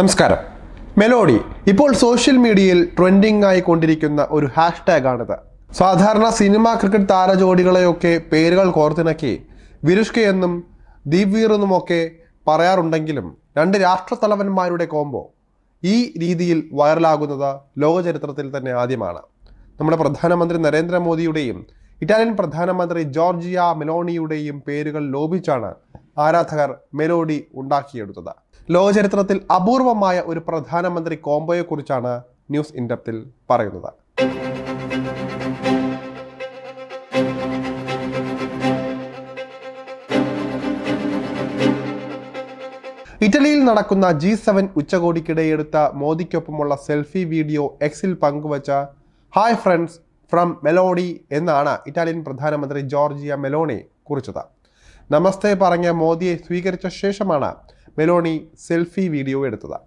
നമസ്കാരം. മെലോഡി ഇപ്പോൾ സോഷ്യൽ മീഡിയയിൽ ട്രെൻഡിംഗ് ആയിക്കൊണ്ടിരിക്കുന്ന ഒരു ഹാഷ്ടാഗ് ആണിത് സാധാരണ സിനിമ ക്രിക്കറ്റ് താരജോഡികളെയൊക്കെ പേരുകൾ കോർത്തിണക്കി വിരുഷ്ക എന്നും ദീപ്വീർ എന്നുമൊക്കെ പറയാറുണ്ടെങ്കിലും രണ്ട് രാഷ്ട്രത്തലവന്മാരുടെ കോംബോ ഈ രീതിയിൽ വൈറലാകുന്നത് ലോകചരിത്രത്തിൽ തന്നെ ആദ്യമാണ്. നമ്മുടെ പ്രധാനമന്ത്രി നരേന്ദ്രമോദിയുടെയും ഇറ്റാലിയൻ പ്രധാനമന്ത്രി ജോർജിയ മെലോണിയുടെയും പേരുകൾ ലോപിച്ചാണ് ആരാധകർ മെലോഡി ഉണ്ടാക്കിയെടുത്തത്. ലോകചരിത്രത്തിൽ അപൂർവമായ ഒരു പ്രധാനമന്ത്രി കോംബോയെക്കുറിച്ചാണ് ന്യൂസ് ഇൻഡപ്തിൽ പറയുന്നത്. ഇറ്റലിയിൽ നടക്കുന്ന ജി സെവൻ ഉച്ചകോടിക്കിടെ എടുത്ത മോദിക്കൊപ്പമുള്ള സെൽഫി വീഡിയോ എക്സിൽ പങ്കുവച്ച ഹായ് ഫ്രണ്ട്സ് ഫ്രം മെലോഡി എന്നാണ് ഇറ്റാലിയൻ പ്രധാനമന്ത്രി ജോർജിയ മെലോണി കുറിച്ചത്. നമസ്തേ പറഞ്ഞ മോദിയെ സ്വീകരിച്ച ശേഷമാണ് മെലോണി സെൽഫി വീഡിയോ എടുത്തത്.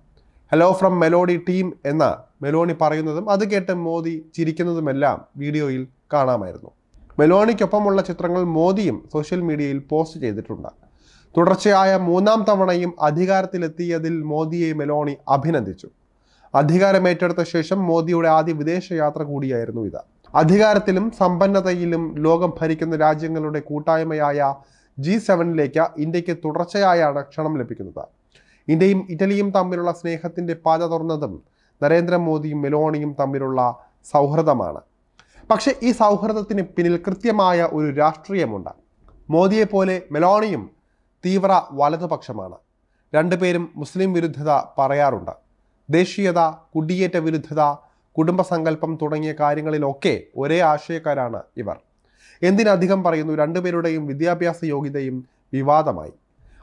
ഹലോ ഫ്രം മെലോഡി ടീം എന്ന മെലോണി പറയുന്നതും അത് കേട്ട് മോദി ചിരിക്കുന്നതുമെല്ലാം വീഡിയോയിൽ കാണാമായിരുന്നു. മെലോണിക്കൊപ്പമുള്ള ചിത്രങ്ങൾ മോദിയും സോഷ്യൽ മീഡിയയിൽ പോസ്റ്റ് ചെയ്തിട്ടുണ്ട്. തുടർച്ചയായ മൂന്നാം തവണയും അധികാരത്തിലെത്തിയതിൽ മോദിയെ മെലോണി അഭിനന്ദിച്ചു. അധികാരമേറ്റെടുത്ത ശേഷം മോദിയുടെ ആദ്യ വിദേശയാത്ര കൂടിയായിരുന്നു ഇത്. അധികാരത്തിലും സമ്പന്നതയിലും ലോകം ഭരിക്കുന്ന രാജ്യങ്ങളുടെ കൂട്ടായ്മയായ ജി സെവനിലേക്ക് ഇന്ത്യയ്ക്ക് തുടർച്ചയായാണ് ക്ഷണം ലഭിക്കുന്നത്. ഇന്ത്യയും ഇറ്റലിയും തമ്മിലുള്ള സ്നേഹത്തിന്റെ പാത തുറന്നതും നരേന്ദ്രമോദിയും മെലോണിയും തമ്മിലുള്ള സൗഹൃദമാണ്. പക്ഷേ ഈ സൗഹൃദത്തിന് പിന്നിൽ കൃത്യമായ ഒരു രാഷ്ട്രീയമുണ്ട്. മോദിയെപ്പോലെ മെലോണിയും തീവ്ര വലതുപക്ഷമാണ്. രണ്ടുപേരും മുസ്ലിം വിരുദ്ധത പറയാറുണ്ട്. ദേശീയത കുടിയേറ്റ വിരുദ്ധത കുടുംബസങ്കല്പം തുടങ്ങിയ കാര്യങ്ങളിലൊക്കെ ഒരേ ആശയക്കാരാണ് ഇവർ. എന്തിനധികം പറയുന്നു? രണ്ടുപേരുടെയും വിദ്യാഭ്യാസ യോഗ്യതയും വിവാദമായി.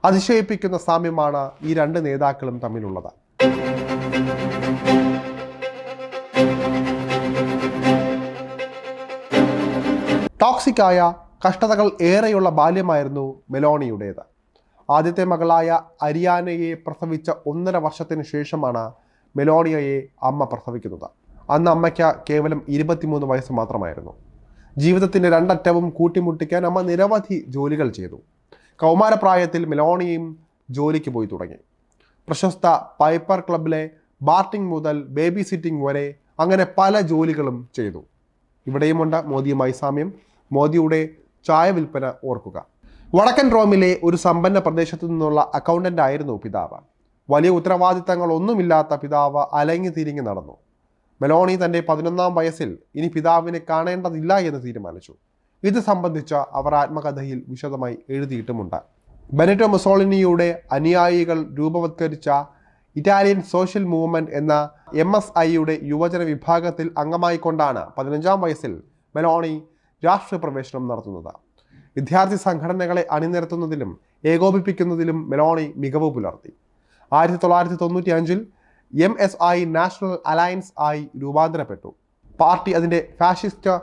അതിശയിപ്പിക്കുന്ന സാമ്യമാണ് ഈ രണ്ട് നേതാക്കളും തമ്മിലുള്ളത്. ടോക്സിക്കായ കഷ്ടതകൾ ഏറെയുള്ള ബാല്യമായിരുന്നു മെലോണിയുടേത്. ആദ്യത്തെ മകളായ അരിയാനയെ പ്രസവിച്ച ഒന്നര വർഷത്തിന് ശേഷമാണ് മെലോണിയയെ അമ്മ പ്രസവിക്കുന്നത്. അന്ന് അമ്മയ്ക്ക് കേവലം ഇരുപത്തിമൂന്ന് വയസ്സ് മാത്രമായിരുന്നു. ജീവിതത്തിന്റെ രണ്ടറ്റവും കൂട്ടിമുട്ടിക്കാൻ അമ്മ നിരവധി ജോലികൾ ചെയ്തു. കൗമാരപ്രായത്തിൽ മെലോണിയും ജോലിക്ക് പോയി തുടങ്ങി. പ്രശസ്ത പൈപ്പർ ക്ലബിലെ ബാർട്ടിംഗ് മുതൽ ബേബി സിറ്റിംഗ് വരെ അങ്ങനെ പല ജോലികളും ചെയ്തു. ഇവിടെയുമുണ്ട് മോദിയുമായി സാമ്യം മോദിയുടെ ചായ വിൽപ്പന ഓർക്കുക. വടക്കൻ റോമിലെ ഒരു സമ്പന്ന പ്രദേശത്തു നിന്നുള്ള അക്കൗണ്ടന്റ് ആയിരുന്നു പിതാവ്. വലിയ ഉത്തരവാദിത്തങ്ങളൊന്നുമില്ലാത്ത പിതാവ് അലങ്ങി തിരിഞ്ഞു നടന്നു. മെലോണി തന്റെ പതിനൊന്നാം വയസ്സിൽ ഇനി പിതാവിനെ കാണേണ്ടതില്ല എന്ന് തീരുമാനിച്ചു. ഇത് സംബന്ധിച്ച് അവർ ആത്മകഥയിൽ വിശദമായി എഴുതിയിട്ടുമുണ്ട്. ബെനറ്റോ മുസോളിനിയുടെ അനുയായികൾ രൂപവത്കരിച്ച ഇറ്റാലിയൻ സോഷ്യൽ മൂവ്മെന്റ് എന്ന എം എസ് ഐയുടെ യുവജന വിഭാഗത്തിൽ അംഗമായിക്കൊണ്ടാണ് പതിനഞ്ചാം വയസ്സിൽ മെലോണി രാഷ്ട്രീയ പ്രവേശനം നടത്തുന്നത്. വിദ്യാർത്ഥി സംഘടനകളെ അണിനിരത്തുന്നതിലും ഏകോപിപ്പിക്കുന്നതിലും മെലോണി മികവ് പുലർത്തി. ആയിരത്തി തൊള്ളായിരത്തി തൊണ്ണൂറ്റി അഞ്ചിൽ M S I national alliance ആയി രൂപാന്തരപ്പെട്ടു. പാർട്ടി അതിന്റെ ഫാഷിസ്റ്റ്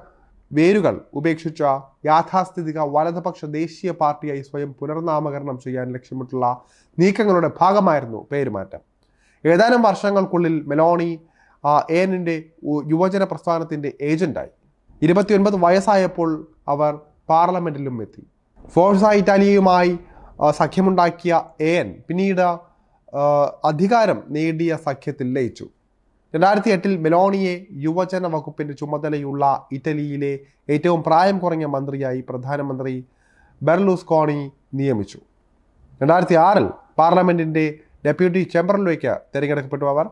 വേരുകൾ ഉപേക്ഷിച്ച യാഥാസ്ഥിതിക വലതുപക്ഷ ദേശീയ പാർട്ടിയായി സ്വയം പുനർനാമകരണം ചെയ്യാൻ ലക്ഷ്യമിട്ടുള്ള നീക്കങ്ങളുടെ ഭാഗമായിരുന്നു പേരുമാറ്റം. ഏതാനും വർഷങ്ങൾക്കുള്ളിൽ മെലോണി എന്നിന്റെ യുവജന പ്രസ്ഥാനത്തിന്റെ ഏജന്റായി. ഇരുപത്തിയൊൻപത് വയസ്സായപ്പോൾ അവർ പാർലമെന്റിലും എത്തി. ഫോഴ്സ ഇറ്റാലിയയുമായി സഖ്യമുണ്ടാക്കിയ സഖ്യമുണ്ടാക്കിയ എൻ പിന്നീട് അധികാരം നേടിയ സഖ്യത്തിൽ ലയിച്ചു. രണ്ടായിരത്തി എട്ടിൽ മെലോണിയെ യുവജന വകുപ്പിന്റെ ചുമതലയുള്ള ഇറ്റലിയിലെ ഏറ്റവും പ്രായം കുറഞ്ഞ മന്ത്രിയായി പ്രധാനമന്ത്രി ബെർലൂസ്കോണി നിയമിച്ചു. രണ്ടായിരത്തി ആറിൽ പാർലമെന്റിന്റെ ഡെപ്യൂട്ടി ചേംബറിലേക്ക് തിരഞ്ഞെടുക്കപ്പെട്ടു അവർ.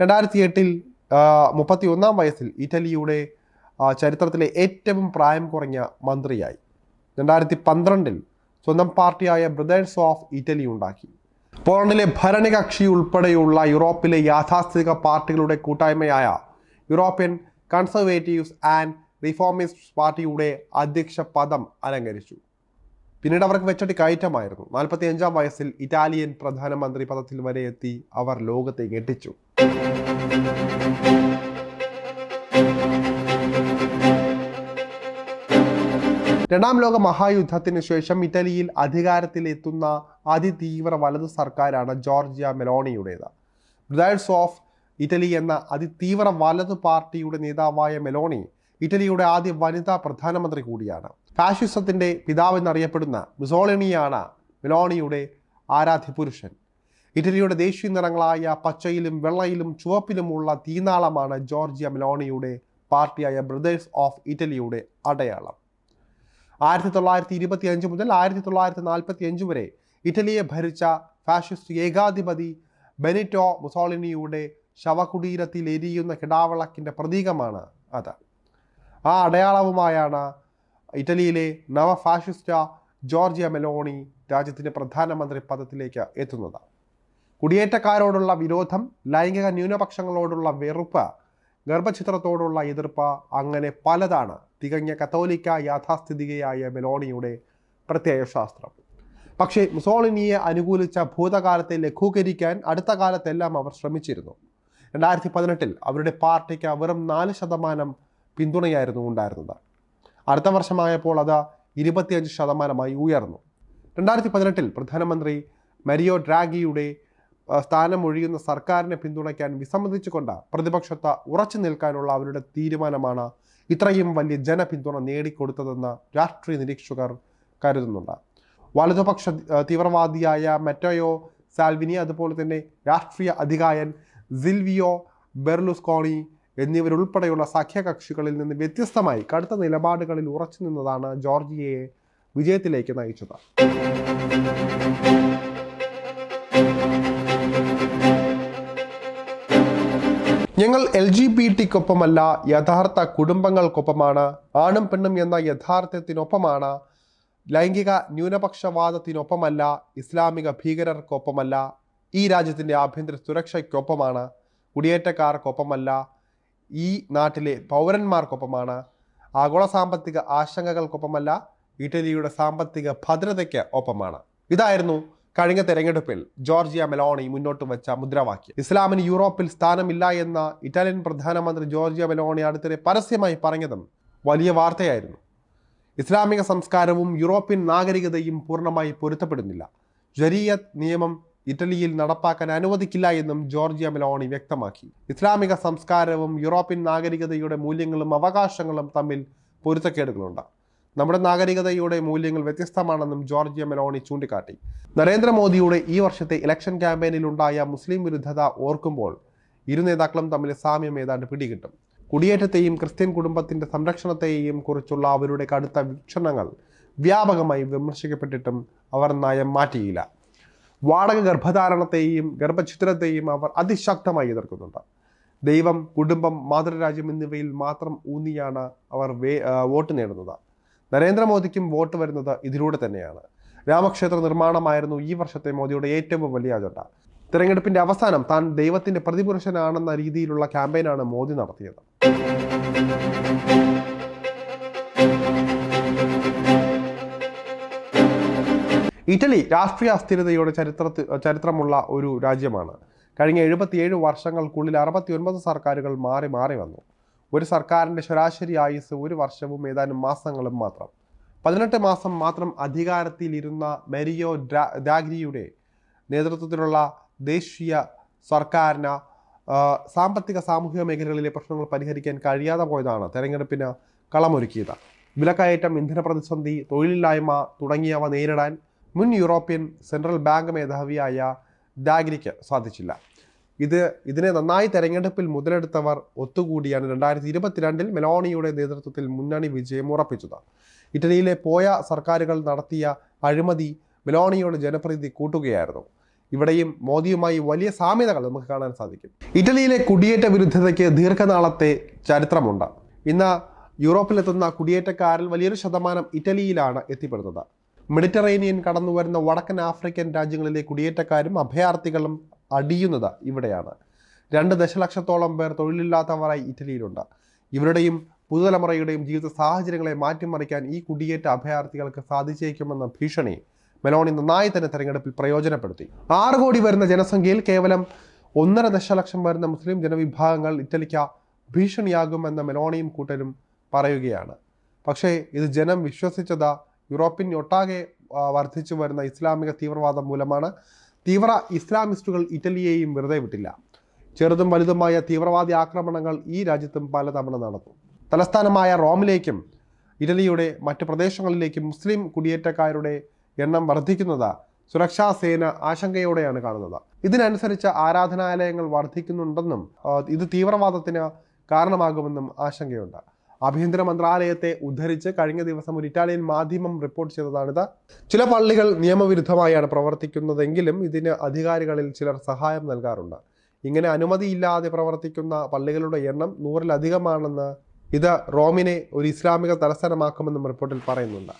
രണ്ടായിരത്തി എട്ടിൽ മുപ്പത്തി ഒന്നാം വയസ്സിൽ ഇറ്റലിയുടെ ചരിത്രത്തിലെ ഏറ്റവും പ്രായം കുറഞ്ഞ മന്ത്രിയായി. രണ്ടായിരത്തി പന്ത്രണ്ടിൽ സ്വന്തം പാർട്ടിയായ ബ്രദേഴ്സ് ഓഫ് ഇറ്റലി ഉണ്ടാക്കി. പോളണ്ടിലെ ഭരണകക്ഷി ഉൾപ്പെടെയുള്ള യൂറോപ്പിലെ യാഥാസ്ഥിതിക പാർട്ടികളുടെ കൂട്ടായ്മയായ യൂറോപ്യൻ കൺസർവേറ്റീവ്സ് ആൻഡ് റിഫോമിസ്റ്റ് പാർട്ടിയുടെ അധ്യക്ഷ പദം അലങ്കരിച്ചു. പിന്നീട് അവർക്ക് വെച്ചടി കയറ്റമായിരുന്നു. നാൽപ്പത്തി അഞ്ചാം വയസ്സിൽ ഇറ്റാലിയൻ പ്രധാനമന്ത്രി പദത്തിൽ വരെ എത്തി അവർ ലോകത്തെ ഞെട്ടിച്ചു. രണ്ടാം ലോക മഹായുദ്ധത്തിന് ശേഷം ഇറ്റലിയിൽ അധികാരത്തിലെത്തുന്ന അതിതീവ്ര വലത് സർക്കാരാണ് ജോർജിയ മെലോണിയുടേത്. ബ്രദേഴ്സ് ഓഫ് ഇറ്റലി എന്ന അതിതീവ്ര വലത് പാർട്ടിയുടെ നേതാവായ മെലോണി ഇറ്റലിയുടെ ആദ്യ വനിതാ പ്രധാനമന്ത്രി കൂടിയാണ്. ഫാഷിസത്തിന്റെ പിതാവെന്നറിയപ്പെടുന്ന മിസോളിനിയാണ് മെലോണിയുടെ ആരാധ്യ പുരുഷൻ ഇറ്റലിയുടെ ദേശീയ നിറങ്ങളായ പച്ചയിലും വെള്ളയിലും ചുവപ്പിലുമുള്ള തീനാളമാണ് ജോർജിയ മെലോണിയുടെ പാർട്ടിയായ ബ്രദേഴ്സ് ഓഫ് ഇറ്റലിയുടെ അടയാളം. ആയിരത്തി തൊള്ളായിരത്തി ഇരുപത്തി അഞ്ച് മുതൽ ആയിരത്തി തൊള്ളായിരത്തി നാൽപ്പത്തി അഞ്ച് വരെ ഇറ്റലിയെ ഭരിച്ച ഫാഷിസ്റ്റ് ഏകാധിപതി ബെനിറ്റോ മുസോളിനിയുടെ ശവകുടീരത്തിൽ എരിയുന്ന കിടാവിളക്കിന്റെ പ്രതീകമാണ് അത്. ആ അടയാളവുമായാണ് ഇറ്റലിയിലെ നവ ഫാഷിസ്റ്റ ജോർജിയ മെലോണി രാജ്യത്തിന്റെ പ്രധാനമന്ത്രി പദത്തിലേക്ക് എത്തുന്നത്. കുടിയേറ്റക്കാരോടുള്ള വിരോധം ലൈംഗിക ന്യൂനപക്ഷങ്ങളോടുള്ള വെറുപ്പ് ഗർഭചിത്രത്തോടുള്ള എതിർപ്പ് അങ്ങനെ പലതാണ് തികഞ്ഞ കത്തോലിക്ക യാഥാസ്ഥിതികയായ മെലോണിയുടെ പ്രത്യയശാസ്ത്രം പക്ഷേ മുസോളിനിയെ അനുകൂലിച്ച ഭൂതകാലത്തെ ലഘൂകരിക്കാൻ അടുത്ത കാലത്തെല്ലാം അവർ ശ്രമിച്ചിരുന്നു. രണ്ടായിരത്തി പതിനെട്ടിൽ അവരുടെ പാർട്ടിക്ക് വെറും നാല് ശതമാനം പിന്തുണയായിരുന്നു ഉണ്ടായിരുന്നത്. അടുത്ത വർഷമായപ്പോൾ അത് ഇരുപത്തിയഞ്ച് ശതമാനമായി ഉയർന്നു. രണ്ടായിരത്തി പതിനെട്ടിൽ പ്രധാനമന്ത്രി മരിയോ ഡ്രാഗിയുടെ സ്ഥാനം സ്ഥാനമൊഴിയുന്ന സർക്കാരിനെ പിന്തുണയ്ക്കാൻ വിസമ്മതിച്ചുകൊണ്ട് പ്രതിപക്ഷത്ത് ഉറച്ചു നിൽക്കാനുള്ള അവരുടെ തീരുമാനമാണ് ഇത്രയും വലിയ ജനപിന്തുണ നേടിക്കൊടുത്തതെന്ന് രാഷ്ട്രീയ നിരീക്ഷകർ കരുതുന്നുണ്ട്. വലതുപക്ഷ തീവ്രവാദിയായ മെറ്റോയോ സാൽവിനി അതുപോലെ തന്നെ രാഷ്ട്രീയ അധികായൻ സിൽവിയോ ബെർലുസ്കോണി എന്നിവരുൾപ്പെടെയുള്ള സഖ്യകക്ഷികളിൽ നിന്ന് വ്യത്യസ്തമായി കടുത്ത നിലപാടുകളിൽ ഉറച്ചു നിന്നതാണ് ജോർജിയയെ വിജയത്തിലേക്ക് നയിച്ചത്. ഞങ്ങൾ എൽ ജി ബി ടിക്കൊപ്പമല്ല യഥാർത്ഥ കുടുംബങ്ങൾക്കൊപ്പമാണ് ആണും പെണ്ണും എന്ന യഥാർത്ഥത്തിനൊപ്പമാണ് ലൈംഗിക ന്യൂനപക്ഷവാദത്തിനൊപ്പമല്ല ഇസ്ലാമിക ഭീകരർക്കൊപ്പമല്ല ഈ രാജ്യത്തിന്റെ ആഭ്യന്തര സുരക്ഷയ്ക്കൊപ്പമാണ് കുടിയേറ്റക്കാർക്കൊപ്പമല്ല ഈ നാട്ടിലെ പൗരന്മാർക്കൊപ്പമാണ് ആഗോള സാമ്പത്തിക ആശങ്കകൾക്കൊപ്പമല്ല ഇറ്റലിയുടെ സാമ്പത്തിക ഭദ്രതയ്ക്ക് ഒപ്പമാണ്. ഇതായിരുന്നു കഴിഞ്ഞ തെരഞ്ഞെടുപ്പിൽ ജോർജിയ മെലോണി മുന്നോട്ട് വെച്ച മുദ്രാവാക്യം. ഇസ്ലാമിന് യൂറോപ്പിൽ സ്ഥാനമില്ല എന്ന ഇറ്റാലിയൻ പ്രധാനമന്ത്രി ജോർജിയ മെലോണി അടുത്തിടെ പരസ്യമായി പറഞ്ഞതും വലിയ വാർത്തയായിരുന്നു. ഇസ്ലാമിക സംസ്കാരവും യൂറോപ്യൻ നാഗരികതയും പൂർണമായി പൊരുത്തപ്പെടുന്നില്ല. ജരിയത് നിയമം ഇറ്റലിയിൽ നടപ്പാക്കാൻ അനുവദിക്കില്ല എന്നും ജോർജിയ മെലോണി വ്യക്തമാക്കി. ഇസ്ലാമിക സംസ്കാരവും യൂറോപ്യൻ നാഗരികതയുടെ മൂല്യങ്ങളും അവകാശങ്ങളും തമ്മിൽ പൊരുത്തക്കേടുകളുണ്ട്. നമ്മുടെ നാഗരികതയുടെ മൂല്യങ്ങൾ വ്യത്യസ്തമാണെന്നും ജോർജിയ മെലോണി ചൂണ്ടിക്കാട്ടി. നരേന്ദ്രമോദിയുടെ ഈ വർഷത്തെ ഇലക്ഷൻ ക്യാമ്പയിനിലുണ്ടായ മുസ്ലിം വിരുദ്ധത ഓർക്കുമ്പോൾ ഇരു നേതാക്കളും തമ്മിൽ സാമ്യം ഏതാണ്ട് പിടികിട്ടും. കുടിയേറ്റത്തെയും ക്രിസ്ത്യൻ കുടുംബത്തിന്റെ സംരക്ഷണത്തെയും കുറിച്ചുള്ള അവരുടെ കടുത്ത വീക്ഷണങ്ങൾ വ്യാപകമായി വിമർശിക്കപ്പെട്ടിട്ടും അവർ നയം മാറ്റിയില്ല. വാടക ഗർഭധാരണത്തെയും ഗർഭഛിദ്രത്തെയും അവർ അതിശക്തമായി എതിർക്കുന്നുണ്ട്. ദൈവം കുടുംബം മാതൃരാജ്യം എന്നിവയിൽ മാത്രം ഊന്നിയാണ് അവർ വോട്ട് നേടുന്നത്. നരേന്ദ്രമോദിക്കും വോട്ട് വരുന്നത് ഇതിലൂടെ തന്നെയാണ്. രാമക്ഷേത്ര നിർമ്മാണമായിരുന്നു ഈ വർഷത്തെ മോദിയുടെ ഏറ്റവും വലിയ അജണ്ട. തെരഞ്ഞെടുപ്പിന്റെ അവസാനം താൻ ദൈവത്തിന്റെ പ്രതിപുരുഷനാണെന്ന രീതിയിലുള്ള ക്യാമ്പയിനാണ് മോദി നടത്തിയത്. ഇറ്റലി രാഷ്ട്രീയ അസ്ഥിരതയുടെ ചരിത്രത്തിൽ ചരിത്രമുള്ള ഒരു രാജ്യമാണ്. കഴിഞ്ഞ എഴുപത്തിയേഴ് വർഷങ്ങൾക്കുള്ളിൽ അറുപത്തി ഒൻപത് സർക്കാരുകൾ മാറി മാറി വന്നു. ഒരു സർക്കാരിന്റെ ശരാശരി ആയുസ് ഒരു വർഷവും ഏതാനും മാസങ്ങളും മാത്രം. പതിനെട്ട് മാസം മാത്രം അധികാരത്തിലിരുന്ന മെരിയോ ഡാഗ്രിയുടെ നേതൃത്വത്തിലുള്ള ദേശീയ സർക്കാരിന് സാമ്പത്തിക സാമൂഹിക മേഖലകളിലെ പ്രശ്നങ്ങൾ പരിഹരിക്കാൻ കഴിയാതെ പോയതാണ് തെരഞ്ഞെടുപ്പിന് കളമൊരുക്കിയത്. വിലക്കയറ്റം ഇന്ധന പ്രതിസന്ധി തൊഴിലില്ലായ്മ തുടങ്ങിയവ നേരിടാൻ മുൻ യൂറോപ്യൻ സെൻട്രൽ ബാങ്ക് മേധാവിയായ ഡാഗ്രിക്ക് സാധിച്ചില്ല. ഇത് ഇതിനെ നന്നായി തെരഞ്ഞെടുപ്പിൽ മുതലെടുത്തവർ ഒത്തുകൂടിയാണ് രണ്ടായിരത്തി ഇരുപത്തിരണ്ടിൽ മെലോണിയുടെ നേതൃത്വത്തിൽ മുന്നണി വിജയം ഉറപ്പിച്ചത്. ഇറ്റലിയിലെ പോയ സർക്കാരുകൾ നടത്തിയ അഴിമതി മെലോണിയുടെ ജനപ്രീതി കൂട്ടുകയായിരുന്നു. ഇവിടെയും മോദിയുമായി വലിയ സാമ്യതകൾ നമുക്ക് കാണാൻ സാധിക്കും. ഇറ്റലിയിലെ കുടിയേറ്റ വിരുദ്ധതയ്ക്ക് ദീർഘനാളത്തെ ചരിത്രമുണ്ട്. ഇന്ന് യൂറോപ്പിലെത്തുന്ന കുടിയേറ്റക്കാരിൽ വലിയൊരു ശതമാനം ഇറ്റലിയിലാണ് എത്തിപ്പെടുന്നത്. മെഡിറ്ററേനിയൻ കടന്നു വരുന്ന വടക്കൻ ആഫ്രിക്കൻ രാജ്യങ്ങളിലെ കുടിയേറ്റക്കാരും അഭയാർത്ഥികളും അടിയുന്നത് ഇവിടെയാണ്. രണ്ട് ദശലക്ഷത്തോളം പേർ തൊഴിലില്ലാത്തവരായി ഇറ്റലിയിലുണ്ട്. ഇവരുടെയും പുതുതലമുറയുടെയും ജീവിത സാഹചര്യങ്ങളെ മാറ്റിമറിക്കാൻ ഈ കുടിയേറ്റ അഭയാർത്ഥികൾക്ക് സാധിച്ചേക്കുമെന്ന ഭീഷണി മെലോണി നന്നായി തന്നെ തെരഞ്ഞെടുപ്പിൽ പ്രയോജനപ്പെടുത്തി. ആറ് കോടി വരുന്ന ജനസംഖ്യയിൽ കേവലം ഒന്നര ദശലക്ഷം വരുന്ന മുസ്ലിം ജനവിഭാഗങ്ങൾ ഇറ്റലിക്ക് ഭീഷണിയാകുമെന്ന മെലോണിയും കൂട്ടരും പറയുകയാണ്. പക്ഷേ ഇത് ജനം വിശ്വസിച്ചത് യൂറോപ്യൻ ഒട്ടാകെ വർദ്ധിച്ചു വരുന്ന ഇസ്ലാമിക തീവ്രവാദം മൂലമാണ്. തീവ്ര ഇസ്ലാമിസ്റ്റുകൾ ഇറ്റലിയെയും വെറുതെ വിട്ടില്ല. ചെറുതും വലുതുമായ തീവ്രവാദി ആക്രമണങ്ങൾ ഈ രാജ്യത്തും പലതവണ നടന്നു. തലസ്ഥാനമായ റോമിലേക്കും ഇറ്റലിയുടെ മറ്റ് പ്രദേശങ്ങളിലേക്കും മുസ്ലിം കുടിയേറ്റക്കാരുടെ എണ്ണം വർദ്ധിക്കുന്നത് സുരക്ഷാ സേന ആശങ്കയോടെയാണ് കാണുന്നത്. ഇതിനനുസരിച്ച് ആരാധനാലയങ്ങൾ വർദ്ധിക്കുന്നുണ്ടെന്നും ഇത് തീവ്രവാദത്തിന് കാരണമാകുമെന്നും ആശങ്കയുണ്ട്. ആഭ്യന്തര മന്ത്രാലയത്തെ ഉദ്ധരിച്ച് കഴിഞ്ഞ ദിവസം ഒരു ഇറ്റാലിയൻ മാധ്യമം റിപ്പോർട്ട് ചെയ്തതാണിത്. ചില പള്ളികൾ നിയമവിരുദ്ധമായാണ് പ്രവർത്തിക്കുന്നതെങ്കിലും ഇതിന് അധികാരികളിൽ ചിലർ സഹായം നൽകാറുണ്ട്. ഇങ്ങനെ അനുമതിയില്ലാതെ പ്രവർത്തിക്കുന്ന പള്ളികളുടെ എണ്ണം നൂറിലധികമാണെന്ന് ഇത് റോമിനെ ഒരു ഇസ്ലാമിക തലസ്ഥാനമാക്കുമെന്നും റിപ്പോർട്ടിൽ പറയുന്നുണ്ട്.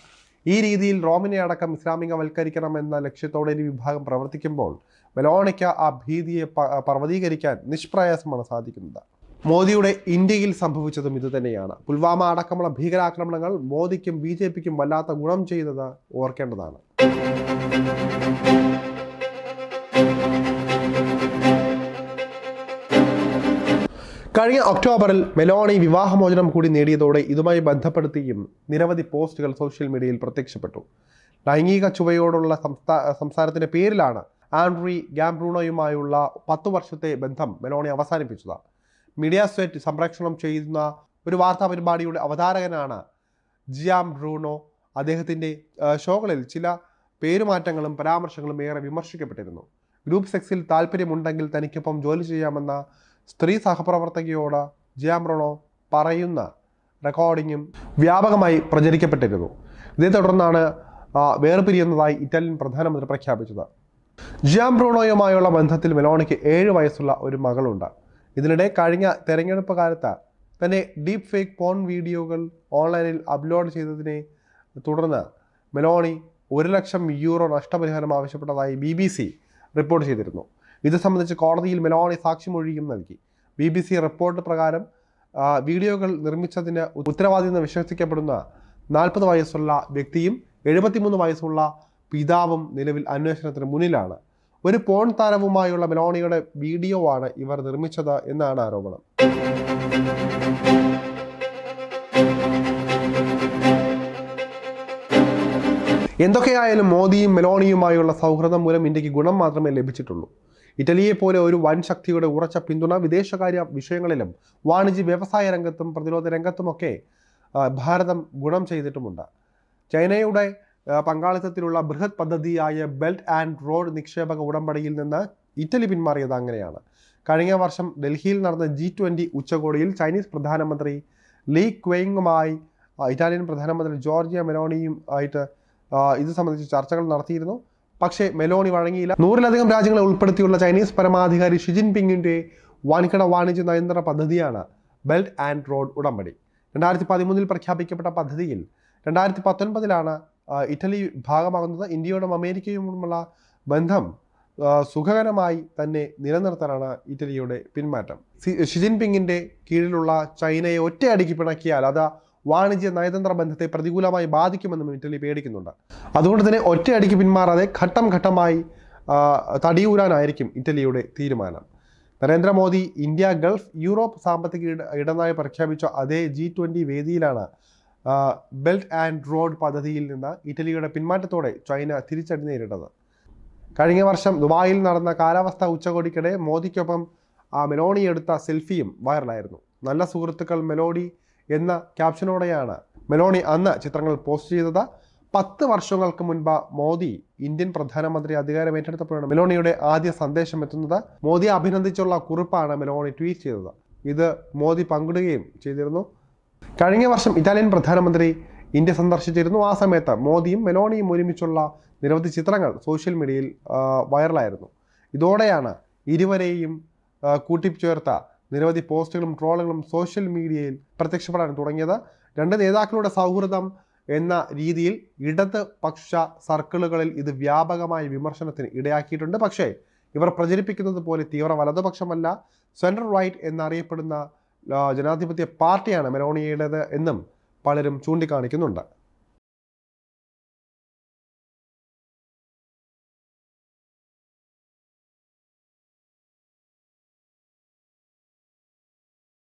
ഈ രീതിയിൽ റോമിനെ അടക്കം ഇസ്ലാമികവൽക്കരിക്കണമെന്ന ലക്ഷ്യത്തോടെ ഒരു വിഭാഗം പ്രവർത്തിക്കുമ്പോൾ മെലോണിക്ക ആ ഭീതിയെ പർവതീകരിക്കാൻ നിഷ്പ്രയാസമാണ് സാധിക്കുന്നത്. മോദിയുടെ ഇന്ത്യയിൽ സംഭവിച്ചതും ഇതുതന്നെയാണ്. പുൽവാമ അടക്കമുള്ള ഭീകരാക്രമണങ്ങൾ മോദിക്കും ബി ജെ പിക്കും വല്ലാത്ത ഗുണം ചെയ്തത് ഓർക്കേണ്ടതാണ്. കഴിഞ്ഞ ഒക്ടോബറിൽ മെലോണി വിവാഹമോചനം കൂടി നേടിയതോടെ ഇതുമായി ബന്ധപ്പെടുത്തിയും നിരവധി പോസ്റ്റുകൾ സോഷ്യൽ മീഡിയയിൽ പ്രത്യക്ഷപ്പെട്ടു. ലൈംഗിക ചുവയോടുള്ള സംസ്ഥാ സംസാരത്തിന്റെ പേരിലാണ് ആൻഡ്രി ഗാംബ്രൂണോയുമായുള്ള പത്തു വർഷത്തെ ബന്ധം മെലോണി അവസാനിപ്പിച്ചത്. മീഡിയ സെറ്റ് സംപ്രേഷണം ചെയ്യുന്ന ഒരു വാർത്താ പരിപാടിയുടെ അവതാരകനാണ് ജിയാം ബ്രൂണോ. അദ്ദേഹത്തിന്റെ ഷോകളിൽ ചില പേരുമാറ്റങ്ങളും പരാമർശങ്ങളും ഏറെ വിമർശിക്കപ്പെട്ടിരുന്നു. ഗ്രൂപ്പ് സെക്സിൽ താല്പര്യമുണ്ടെങ്കിൽ തനിക്കൊപ്പം ജോലി ചെയ്യാമെന്ന സ്ത്രീ സഹപ്രവർത്തകയോട് ജിയാം ബ്രൂണോ പറയുന്ന റെക്കോർഡിങ്ങും വ്യാപകമായി പ്രചരിക്കപ്പെട്ടിരുന്നു. ഇതേ തുടർന്നാണ് വേർപിരിയുന്നതായി ഇറ്റാലിയൻ പ്രധാനമന്ത്രി പ്രഖ്യാപിച്ചത്. ജിയാം ബ്രൂണോയുമായുള്ള ബന്ധത്തിൽ മെലോണിക്ക് ഏഴ് വയസ്സുള്ള ഒരു മകളുണ്ട്. ഇതിനിടെ കഴിഞ്ഞ തെരഞ്ഞെടുപ്പ് കാലത്ത് തന്നെ ഡീപ്പ് ഫേക്ക് പോൺ വീഡിയോകൾ ഓൺലൈനിൽ അപ്ലോഡ് ചെയ്തതിനെ തുടർന്ന് മെലോണി ഒരു ലക്ഷം യൂറോ നഷ്ടപരിഹാരം ആവശ്യപ്പെട്ടതായി ബി ബി സി റിപ്പോർട്ട് ചെയ്തിരുന്നു. ഇത് സംബന്ധിച്ച് കോടതിയിൽ മെലോണി സാക്ഷിമൊഴിയും നൽകി. ബി ബി സി റിപ്പോർട്ട് പ്രകാരം വീഡിയോകൾ നിർമ്മിച്ചതിന് ഉത്തരവാദി എന്ന് വിശ്വസിക്കപ്പെടുന്ന നാൽപ്പത് വയസ്സുള്ള വ്യക്തിയും എഴുപത്തിമൂന്ന് വയസ്സുള്ള പിതാവും നിലവിൽ അന്വേഷണത്തിന് മുന്നിലാണ്. ഒരു പോൺ താരവുമായുള്ള മെലോണിയുടെ വീഡിയോ ആണ് ഇവർ നിർമ്മിച്ചത് എന്നാണ് ആരോപണം. എന്തൊക്കെയായാലും മോദിയും മെലോണിയുമായുള്ള സൗഹൃദം മൂലം ഇന്ത്യയ്ക്ക് ഗുണം മാത്രമേ ലഭിച്ചിട്ടുള്ളൂ. ഇറ്റലിയെ പോലെ ഒരു വൻ ശക്തിയുടെ ഉറച്ച പിന്തുണ വിദേശകാര്യ വിഷയങ്ങളിലും വാണിജ്യ വ്യവസായ രംഗത്തും പ്രതിരോധ രംഗത്തുമൊക്കെ ഭാരതം ഗുണം ചെയ്തിട്ടുമുണ്ട്. ചൈനയുടെ പങ്കാളിത്തത്തിലുള്ള ബൃഹത് പദ്ധതിയായ ബെൽറ്റ് ആൻഡ് റോഡ് നിക്ഷേപക ഉടമ്പടിയിൽ നിന്ന് ഇറ്റലി പിന്മാറിയത് അങ്ങനെയാണ്. കഴിഞ്ഞ വർഷം ഡൽഹിയിൽ നടന്ന ജി ട്വന്റി ഉച്ചകോടിയിൽ ചൈനീസ് പ്രധാനമന്ത്രി ലീ ക്വെയിങ്ങുമായി ഇറ്റാലിയൻ പ്രധാനമന്ത്രി ജോർജിയ മെലോണിയും ആയിട്ട് ഇത് സംബന്ധിച്ച് ചർച്ചകൾ നടത്തിയിരുന്നു. പക്ഷേ മെലോണി വഴങ്ങിയില്ല. നൂറിലധികം രാജ്യങ്ങളെ ഉൾപ്പെടുത്തിയുള്ള ചൈനീസ് പരമാധികാരി ഷിജിൻ പിങ്ങിന്റെ വൻകിട വാണിജ്യ നയന്ത്ര പദ്ധതിയാണ് ബെൽറ്റ് ആൻഡ് റോഡ് ഉടമ്പടി. രണ്ടായിരത്തി പതിമൂന്നിൽ പ്രഖ്യാപിക്കപ്പെട്ട പദ്ധതിയിൽ രണ്ടായിരത്തി പത്തൊൻപതിലാണ് ഇറ്റലി ഭാഗമാകുന്നത് ഇന്ത്യയോടും അമേരിക്കയുമുള്ള ബന്ധം സുഖകരമായി തന്നെ നിലനിർത്താനാണ് ഇറ്റലിയുടെ പിന്മാറ്റം. സി- ഷി ജിൻപിങ്ങിന്റെ കീഴിലുള്ള ചൈനയെ ഒറ്റയടിക്ക് പിണക്കിയാൽ അത് വാണിജ്യ നയതന്ത്ര ബന്ധത്തെ പ്രതികൂലമായി ബാധിക്കുമെന്നും ഇറ്റലി പേടിക്കുന്നുണ്ട്. അതുകൊണ്ട് തന്നെ ഒറ്റയടിക്ക് പിന്മാറാതെ ഘട്ടം ഘട്ടമായി തടിയൂരാനായിരിക്കും ഇറ്റലിയുടെ തീരുമാനം. നരേന്ദ്രമോദി ഇന്ത്യ ഗൾഫ് യൂറോപ്പ് സാമ്പത്തിക ഇട ഇടനായി പ്രഖ്യാപിച്ച അതേ ജി വേദിയിലാണ് ബെൽറ്റ് ആൻഡ് റോഡ് പദ്ധതിയിൽ നിന്ന് ഇറ്റലിയുടെ പിന്മാറ്റത്തോടെ ചൈന തിരിച്ചടി നേരിട്ടത്. കഴിഞ്ഞ വർഷം ദുബായിൽ നടന്ന കാലാവസ്ഥാ ഉച്ചകോടിക്കിടെ മോദിക്കൊപ്പം ആ മെലോണി എടുത്ത സെൽഫിയും വൈറലായിരുന്നു. നല്ല സുഹൃത്തുക്കൾ മെലോഡി എന്ന ക്യാപ്ഷനോടെയാണ് മെലോണി അന്ന് ചിത്രങ്ങൾ പോസ്റ്റ് ചെയ്തത്. പത്ത് വർഷങ്ങൾക്ക് മുൻപ് മോദി ഇന്ത്യൻ പ്രധാനമന്ത്രി അധികാരം ഏറ്റെടുത്തപ്പോഴാണ് മെലോണിയുടെ ആദ്യ സന്ദേശം എത്തുന്നത്. മോദിയെ അഭിനന്ദിച്ചുള്ള കുറിപ്പാണ് മെലോണി ട്വീറ്റ് ചെയ്തത്. ഇത് മോദി പങ്കിടുകയും ചെയ്തിരുന്നു. കഴിഞ്ഞ വർഷം ഇറ്റാലിയൻ പ്രധാനമന്ത്രി ഇന്ത്യ സന്ദർശിച്ചിരുന്നു. ആ സമയത്ത് മോദിയും മെലോണിയും ഒരുമിച്ചുള്ള നിരവധി ചിത്രങ്ങൾ സോഷ്യൽ മീഡിയയിൽ വൈറലായിരുന്നു. ഇതോടെയാണ് ഇരുവരെയും കൂട്ടിച്ചേർത്ത നിരവധി പോസ്റ്റുകളും ട്രോളുകളും സോഷ്യൽ മീഡിയയിൽ പ്രത്യക്ഷപ്പെടാൻ തുടങ്ങിയത്. രണ്ട് നേതാക്കളുടെ സൗഹൃദം എന്ന രീതിയിൽ ഇടത് പക്ഷ സർക്കിളുകളിൽ ഇത് വ്യാപകമായ വിമർശനത്തിന് ഇടയാക്കിയിട്ടുണ്ട്. പക്ഷേ ഇവർ പ്രചരിപ്പിക്കുന്നത് പോലെ തീവ്ര വലതുപക്ഷമല്ല സെൻട്രൽ റൈറ്റ് എന്നറിയപ്പെടുന്ന ജനാധിപത്യ പാർട്ടിയാണ് മെലോണിയുടേത് എന്നും പലരും ചൂണ്ടിക്കാണിക്കുന്നുണ്ട്.